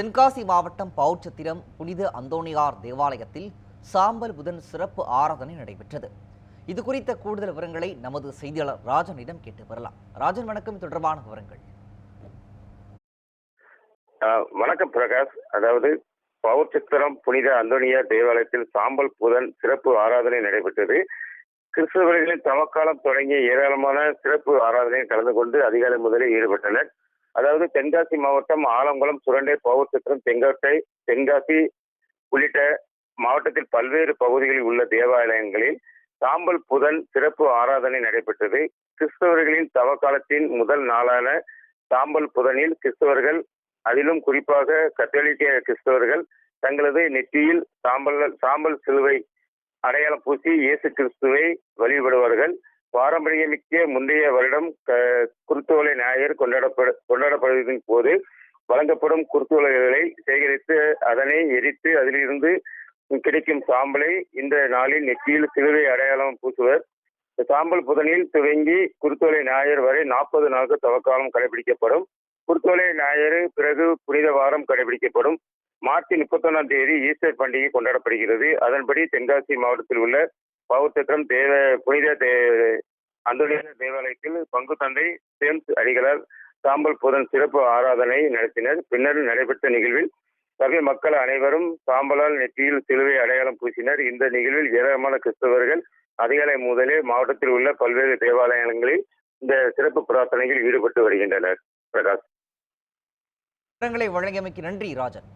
தென்காசி மாவட்டம் பவுச்சத்திரம் புனித அந்தோணியார் தேவாலயத்தில் சாம்பல் புதன் சிறப்பு ஆராதனை நடைபெற்றது. இது குறித்த கூடுதல் விவரங்களை நமது செய்தியாளர் ராஜனிடம் கேட்டு பெறலாம். ராஜன் வணக்கம். தொடர்பான விவரங்கள். ஆஹ் வணக்கம் பிரகாஷ். அதாவது பவுர் புனித அந்தோனியார் தேவாலயத்தில் சாம்பல் புதன் சிறப்பு ஆராதனை நடைபெற்றது. கிறிஸ்தவர்களின் தவக்காலம் தொடங்கிய ஏராளமான சிறப்பு ஆராதனையில் கலந்து கொண்டு அதிகாலை முதலே ஈடுபட்டனர். அதாவது தென்காசி மாவட்டம் ஆலங்குளம் சுரண்டை பவுர் சித்திரம் தென்காசி உள்ளிட்ட மாவட்டத்தில் பல்வேறு பகுதிகளில் உள்ள தேவாலயங்களில் சாம்பல் புதன் சிறப்பு ஆராதனை நடைபெற்றது. கிறிஸ்தவர்களின் தவக்காலத்தின் முதல் நாளான சாம்பல் புதனில் கிறிஸ்தவர்கள் அதிலும் குறிப்பாக கத்தோலிக்க கிறிஸ்தவர்கள் தங்களது நெற்றியில் சாம்பல் சாம்பல் சிலுவை அடையாளம் பூசி இயேசு கிறிஸ்துவை வழிபடுவார்கள். பாரம்பரியமிக்க முந்தைய வருடம் குருத்தோலை ஞாயிறு கொண்டாடப்பட கொண்டாடப்படுவதன் போது வழங்கப்படும் குருத்தோலைகளை சேகரித்து அதனை எரித்து அதிலிருந்து கிடைக்கும் சாம்பலை இந்த நாளில் நெற்றியில் சிலுவை அடையாளம் பூசுவர். சாம்பல் புதனில் துவங்கி குருத்தோலை ஞாயிறு வரை நாற்பது நாட்கள் தவக்காலம் கடைபிடிக்கப்படும். குருத்தோலை ஞாயிறு பிறகு புனித வாரம் கடைபிடிக்கப்படும். மார்ச் முப்பத்தொன்னாம் தேதி ஈஸ்டர் பண்டிகை கொண்டாடப்படுகிறது. அதன்படி தென்காசி மாவட்டத்தில் உள்ள பௌத்தத்திரம் தேவ புனித தே அந்தோனியார் தேவாலயத்தில் பங்கு தந்தை சேம்ஸ் அடிகளார் சாம்பல் புதன் சிறப்பு ஆராதனை நடத்தினர். பின்னர் நடைபெற்ற நிகழ்வில் சபை மக்கள் அனைவரும் சாம்பலால் நெற்றியில் சிலுவை அடையாளம் பூசினர். இந்த நிகழ்வில் ஏராளமான கிறிஸ்தவர்கள் அதிகாலை முதலே மாவட்டத்தில் உள்ள பல்வேறு தேவாலயங்களில் இந்த சிறப்பு பிரார்த்தனையில் ஈடுபட்டு வருகின்றனர். பிரகாஷ். வழங்கியமைக்கு நன்றி ராஜன்.